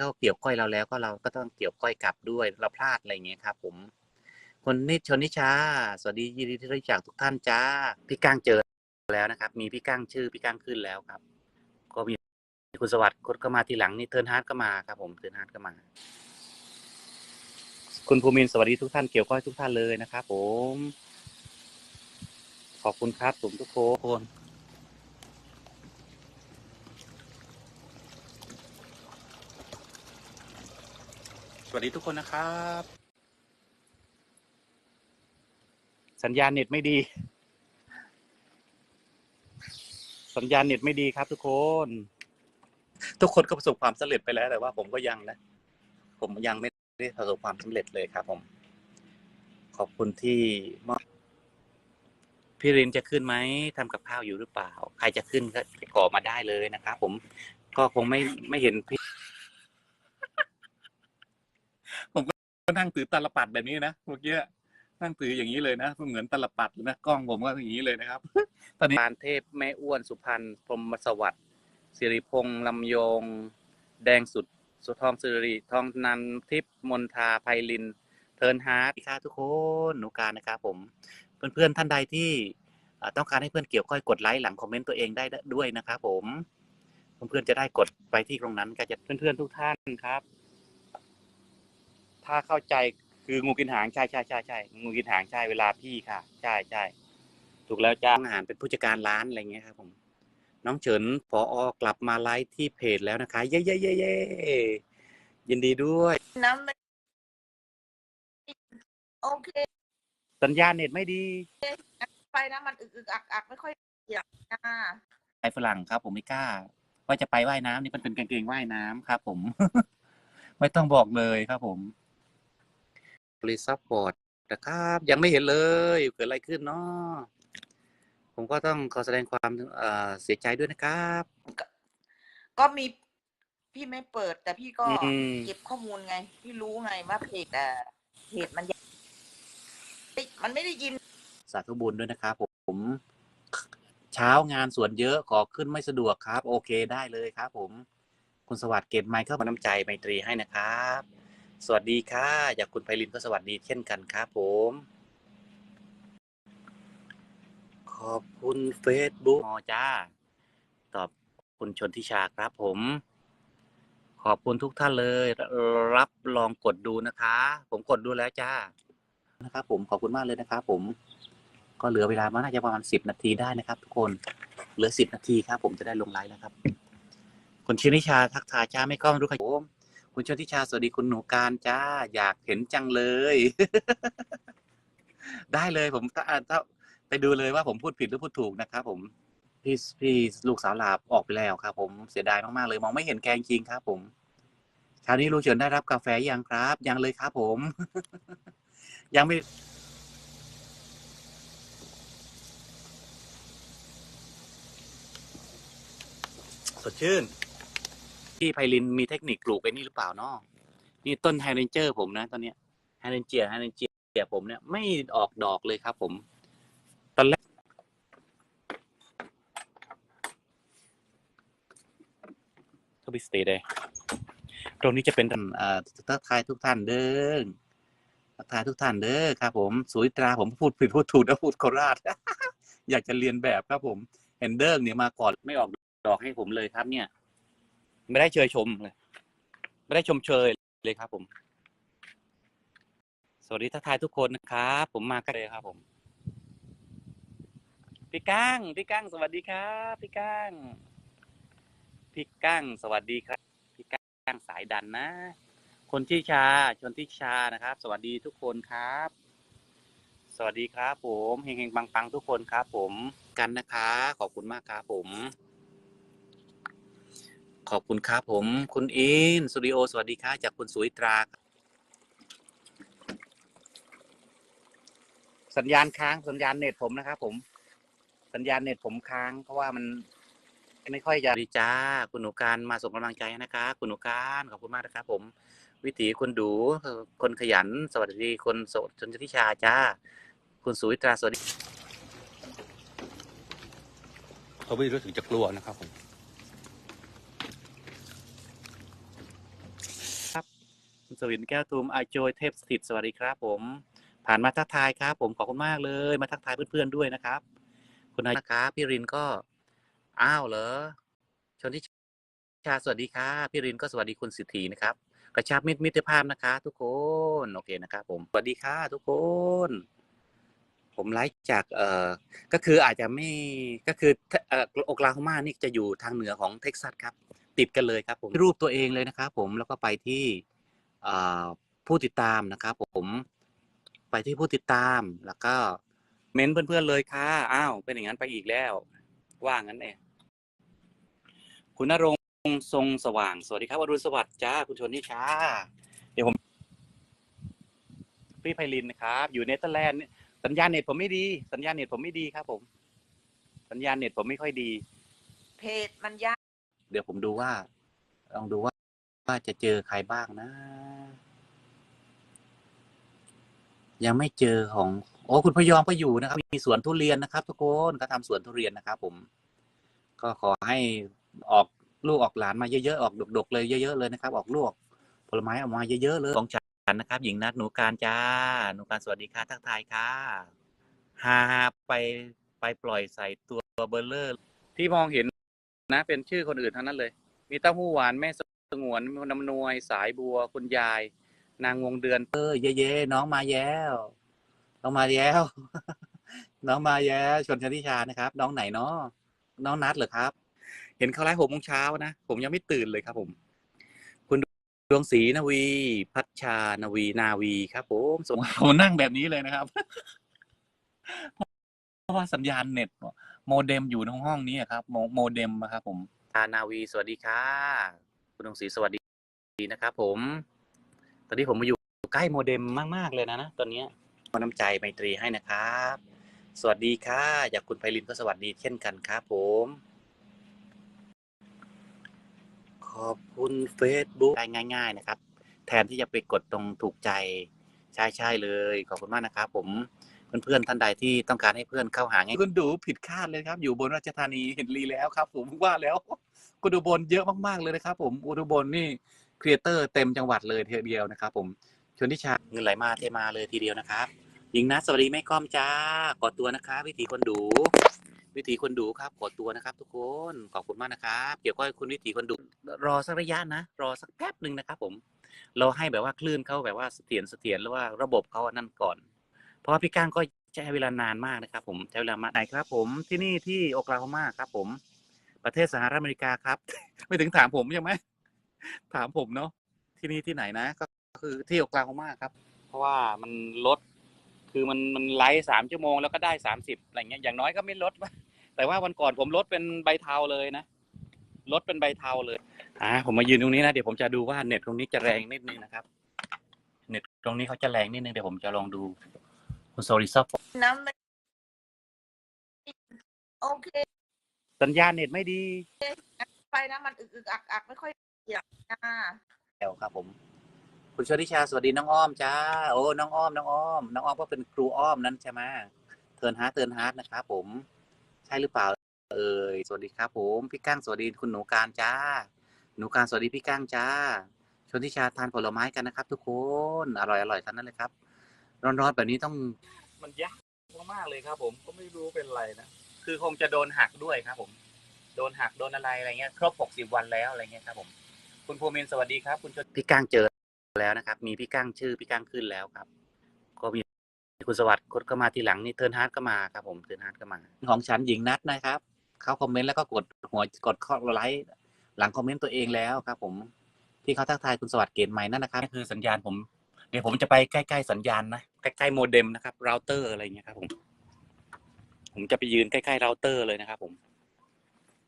เขาเกี่ยวก้อยเราแล้วก็เราก็ต้องเกี่ยวก้อยกลับด้วย เราพลาดอะไรอย่างเงี้ยครับ ผม คนนิชชนนิชา สวัสดียินดีที่ได้รู้จักทุกท่านจ้า พี่ก้างเจอแล้วนะครับ มีพี่ก้างชื่อพี่ก้างขึ้นแล้วครับ ก็มีคุณสวัสดิ์คนก็มาทีหลังนี่เทิร์นฮาร์ดก็มาครับ ผมเทิร์นฮาร์ดก็มา คุณภูมินสวัสดีทุกท่านเกี่ยวก้อยทุกท่านเลยนะครับ ผม ขอบคุณครับผมทุกคน สวัสดีทุกคนนะครับ สัญญาณเน็ตไม่ดี สัญญาณเน็ตไม่ดีครับ ทุกคน ทุกคนก็ประสบความสำเร็จไปแล้วแต่ว่า ผมก็ยังนะ ผมยังไม่ได้ประสบความสำเร็จเลยครับ ผม ขอบคุณที่มอบพี่รินจะขึ้นไหมทำกับข้าวอยู่หรือเปล่า ใครจะขึ้นก็ก่อมาได้เลยนะครับผมก็คงไม่ไม่เห็นพี่ ผม ก็นั่งถือตาลปัดแบบนี้นะเมื่อกี้นั่งถืออย่างนี้เลยนะเหมือนตาลปัดเลยนะกล้องผมก็อย่างนี้เลยนะครับ ตอนนี้ปานเทพแม่อ้วนสุพรรณพรหมสวัสดิ์สิริพงษ์ลำยง แดงสุดสุทองสิริทองนันทิพย์มนทาไพลิน เทิร์นฮาร์ดค่ะทุกคนหนูการนะครับผม เพื่อนๆท่านใดที่อ่าต้องการให้เพื่อนเกี่ยวก้อยกดไลค์หลังคอมเมนต์ตัวเองได้ด้วยนะครับผมเพื่อนๆจะได้กดไปที่ตรงนั้นก็จะเพื่อนๆทุกท่านครับ ถ้าเข้าใจคืองูกินหางใช่ใช่ใช่ใช่งูกินหางใช่เวลาพี่ค่ะ ใช่ใช่ถูกแล้วจ้าอาหารเป็นผู้จัดการร้านอะไรเงี้ยครับผม น้องเฉินพออกลับมาไลฟ์ที่เพจแล้วนะคะ เย้เย้เย้เย้ยินดีด้วยน้ำไม่โอเค สัญญาณเน็ตไม่ดี ไปนะมันอึกอึกอักอักไม่ค่อยอยากนะไปฝรั่งครับ ผมไม่กล้าว่าจะไปว่ายน้ำนี่มันเป็นกางเกงว่ายน้ำครับผม ไม่ต้องบอกเลยครับผมบ ริษัทบอร์ดนะครับ ยังไม่เห็นเลยเกิดอะไรขึ้นเนาะผมก็ต้องขอแสดงความเอ่อเสียใจด้วยนะครับ ก็มีพี่ไม่เปิด แต่พี่ก็อืมเก็บข้อมูลไง พี่รู้ไงว่าเพจอะเพจมันยังเฮ้ยมันไม่ได้ยิน สาธุบุญด้วยนะครับผมเช้างานสวนเยอะขอขึ้นไม่สะดวกครับ โอเคได้เลยครับ ผม คุณสวัสดิ์เกตไมค์เข้ามาน้ำใจไมตรีให้นะครับ สวัสดีค่ะ จากคุณไพลินก็สวัสดีเช่นกันครับผม ขอบคุณเฟซบุ๊กจ้า ตอบคุณชนทิชาครับผม ขอบคุณทุกท่านเลย รับลองกดดูนะคะ ผมกดดูแล้วจ้า นะครับผมขอบคุณมากเลยนะครับผม ก็เหลือเวลามาน่าจะประมาณสิบนาทีได้นะครับ ทุกคน เหลือสิบนาทีครับ ผมจะได้ลงไลฟ์แล้วครับ คุณชินิชาทักทายจ้าไม่ก็ไม่รู้ใครผม คุณชนทิชา สวัสดีคุณหนูการจ้า อยากเห็นจังเลย ได้เลยผมถ้าถ้าไปดูเลยว่าผมพูดผิดหรือพูดถูกนะครับผมพี่พี่ลูกสาวลาบออกไปแล้วครับผมเสียดายมากๆเลย มองไม่เห็นแกจริงครับ ผมเช้านี้ลุงเฉินได้รับกาแฟยังครับ ยังเลยครับผม ยังไม่สดชื่น พี่ไพลินมีเทคนิคปลูกไอ้นี่หรือเปล่าเนาะนี่ต้นไฮเรนเจอร์ผมนะตอนเนี้ยไฮเรนเจียไฮเรนเจียผมเนี่ยไม่ออกดอกเลยครับ ผม ตอนแรกทบิสเตย์เลยตรงนี้จะเป็นอ่าทักทายทุกท่านเด้อทักทายทุกท่านเด้อครับผมสุยตราผมพูดผิดพูดถูกนะพูดโคราช อยากจะเรียนแบบครับผมเฮนเดอร์เนี่ยมาก่อนไม่ออกดอกให้ผมเลยครับเนี่ย ไม่ได้เชยชมเลย ไม่ได้ชมเชยเลยครับ ผม สวัสดีทักทายทุกคนนะครับ ผมมากันเลยครับ ผม พี่ก้าง พี่ก้าง สวัสดีครับ พี่ก้าง พี่ก้าง สวัสดีครับ พี่ก้างสายดันนะ คนที่ชา ชนที่ชานะครับ สวัสดีทุกคนครับ สวัสดีครับ ผม เฮงๆปังๆทุกคนครับ ผม กันนะคะ ขอบคุณมากครับผม ขอบคุณครับผม คุณอินสตูดิโอสวัสดีครับจากคุณสุวิตรา สัญญาณค้างสัญญาณเน็ตผมนะครับผม สัญญาณเน็ตผมค้าง เพราะว่ามัน ไม่ค่อยจะดีจ้า คุณหนูการมาส่งกำลังใจนะคะคุณหนูการขอบคุณมากนะครับผม วิถีคนดูคนขยัน สวัสดีคนโสดชนทิชาจ้า คุณสุวิตราสวัสดีเขาไม่รู้สึกจะกลัวนะครับผม สวินแก้วทุมอาโจยเทพสถิตสวัสดีครับ ผม ผ่านมาทักทายครับ ผมขอบคุณมากเลย มาทักทายเพื่อนๆด้วยนะครับ คุณนายนะครับพี่รินก็อ้าวเหรอชนทิชาสวัสดีครับพี่รินก็สวัสดีคุณสิทธีนะครับ กระชับมิตรมิตรภาพนะคะ ทุกคนโอเคนะครับ ผมสวัสดีค่ะทุกคน ผมไลฟ์จากเอ่อก็คืออาจจะไม่ก็คือเอ่อโอคลาโฮมานี่จะอยู่ทางเหนือของเท็กซัสครับ ติดกันเลยครับ ผมรูปตัวเองเลยนะครับ ผมแล้วก็ไปที่ ผู้ติดตามนะครับผมไปที่ผู้ติดตามแล้วก็เม้นเพื่อนๆเลยค่ะอ้าวเป็นอย่างนั้นไปอีกแล้ว ว่างั้นเองคุณนรงค์ทรงสว่าง สวัสดีครับอรุณสวัสดิ์จ้า คุณชนนิชาเดี๋ยวผม พี่ไพลินนะครับ อยู่เนเธอร์แลนด์เนี่ยสัญญาณเน็ตผมไม่ดี สัญญาณเน็ตผมไม่ดีครับ ผม สัญญาณเน็ตผมไม่ค่อยดี เพจมันยาก เดี๋ยวผมดูว่า ลองดูว่า ว่าจะเจอใครบ้างนะ ยังไม่เจอของ โอ้คุณพยอมก็อยู่นะครับ มีสวนทุเรียนนะครับ ทุกคนก็ทำสวนทุเรียนนะครับ ผม ก็ขอให้ออกลูกออกหลานมาเยอะๆออกดกๆเลยเยอะๆเลยนะครับ ออกลูกผลไม้ออกมาเยอะๆเลยของฉันนะครับ หญิงนัดหนูการจ้า หนูการสวัสดีค่ะทักทายค่ะฮาไปไปปล่อยใส่ตัวเบลเลอร์ ที่มองเห็นนะ เป็นชื่อคนอื่นทั้งนั้นเลย มีเต้าหู้หวานแม่ สงวนน้ำนวย สายบัว คุณยาย นางวงเดือน เออ เย่เย่น้องมาแย้วน้องมาแย้ว น้องมาแย้วชนชนิชานะครับ น้องไหนเนาะน้องนัดเหรอครับ เห็นเขาไลฟ์หกโมงเช้านะผมยังไม่ตื่นเลยครับ ผม คุณดวงศรีนวี พัชชานวีนาวีครับ ผมสมผมนั่งแบบนี้เลยนะครับเพราะว่าสัญญาณเน็ตโมเด็มอยู่ในห้องนี้อะครับโมโมเด็มอะครับผมอานาวีสวัสดีค่ะ คุณดวงศรีสวัสดีนะครับผม ตอนนี้ผมมาอยู่ใกล้โมเด็มมาก ๆ เลยนะนะตอนนี้ขอน้ำใจไมตรีให้นะครับ สวัสดีค่ะอยากคุณไพลินก็สวัสดีเช่นกันครับผม ขอบคุณ Facebook ได้ง่าย ๆ นะครับ แทนที่จะไปกดตรงถูกใจใช่ใช่เลย ขอบคุณมากนะครับ ผมเพื่อนๆท่านใดที่ต้องการให้เพื่อนเข้าหาง่ายคุณดูผิดคาดเลยครับ อยู่บนราชธานีเห็นรีแล้วครับ ผมว่าแล้ว คุดูบนเยอะมากๆเลยนะครับ ผมอุดุบลนี่ครีเอเตอร์เต็มจังหวัดเลยทีเดียวนะครับ ผมชนทิชาเงินไหลมาเทมาเลยทีเดียวนะครับหญิงนัทสวัสดีแม่ก้อมจ้ากดตัวนะคะวิถีคนดู วิถีคนดูครับกดตัวนะครับ ทุกคนขอบคุณมากนะครับ เกี่ยวกับคุณวิถีคนดู รอสักระยะนะ รอสักแป๊บหนึ่งนะครับ ผม เราให้แบบว่าคลื่นเขาแบบว่าเสถียรเสถียรหรือว่าระบบเขานั่นก่อน เพราะว่าพี่ก้างก็ใช้เวลานานมากนะครับ ผมใช้เวลามาไหนครับ ผมที่นี่ที่โอคลาโฮมาครับ ผม ประเทศสหรัฐอเมริกาครับ ไม่ถึงถามผมใช่ไหมถามผมเนาะที่นี่ที่ไหนนะ ก็คือที่โอคลาโฮมาครับ เพราะว่ามันลดคือมันมันไลฟ์สามชั่วโมงแล้วก็ได้สามสิบอะไรเงี้ยอย่างน้อยก็ไม่ลดแต่ว่าวันก่อนผมลดเป็นใบเทาเลยนะลดเป็นใบเทาเลยอ่าผมมายืนตรงนี้นะเดี๋ยวผมจะดูว่าเน็ตตรงนี้จะแรงนิดนึงนะครับ เน็ตตรงนี้เขาจะแรงนิดนึงเดี๋ยวผมจะลองดูคุณโซลิซับน้ำมันโอเค สัญญาณเน็ตไม่ดีไปนะมันอึกอึกอักอักไม่ค่อยอยากนะแล้วครับผม คุณชนิชาสวัสดีน้องอ้อมจ้าโอ้น้องอ้อมน้องอ้อมน้องอ้อมก็เป็นครูอ้อมนั้นใช่ไหมเทิร์นฮาร์ดเทิร์นฮาร์ดนะครับผม ใช่หรือเปล่า เอ่ยสวัสดีครับ ผมพี่ก้างสวัสดีคุณหนูการจ้า หนูการสวัสดีพี่ก้างจ้าชนทิชาทานผลไม้กันนะครับ ทุกคนอร่อยอร่อยทั้งนั้นเลยครับ ร้อนๆแบบนี้ต้องมันยากมากๆเลยครับ ผมก็ไม่รู้เป็นไรนะ คือคงจะโดนหักด้วยครับ ผม โดนหักโดนอะไรอะไรเงี้ยครบหกสิบวันแล้วอะไรเงี้ยครับ ผม คุณภูมินทร์สวัสดีครับ คุณชนพี่ก้างเจอแล้วนะครับ มีพี่ก้างชื่อพี่ก้างขึ้นแล้วครับ ก็มีคุณสวัสดิ์กดก็มาทีหลังนี่เทิร์นฮาร์ดก็มาครับ ผมเทิร์นฮาร์ดก็มา ของฉันหญิงนัดนะครับ เขาคอมเมนต์แล้วก็กดหัวกดข้อไลค์หลังคอมเมนต์ตัวเองแล้วครับ ผมที่เขาทักทายคุณสวัสดิ์เกณฑ์ใหม่นั่นนะครับนี่คือสัญญาณผม เดี๋ยวผมจะไปใกล้ๆสัญญาณนะใกล้ๆโมเด็มนะครับเราเตอร์อะไรเงี้ยครับผม ผมจะไปยืนใกล้ๆเราเตอร์เลยนะครับผม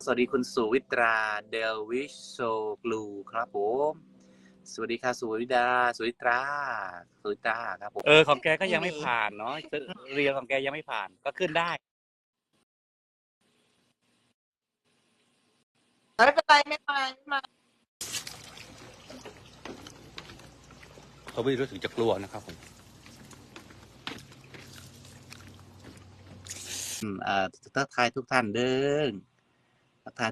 สวัสดีคุณสุวิตราเดลวิชโซกลูครับผม สวัสดีค่ะสุวิดาสุวิตราสุวิตราครับผม เออของแกก็ยังไม่ผ่านเนาะเรียงของแกยังไม่ผ่านก็ขึ้นได้ ไม่เป็นไรไม่เป็นไรไม่เป็นไรเขาไม่รู้สึกจะกลัวนะครับผมอืมเอ่อ ทักทายทุกท่านเด้อทักทาย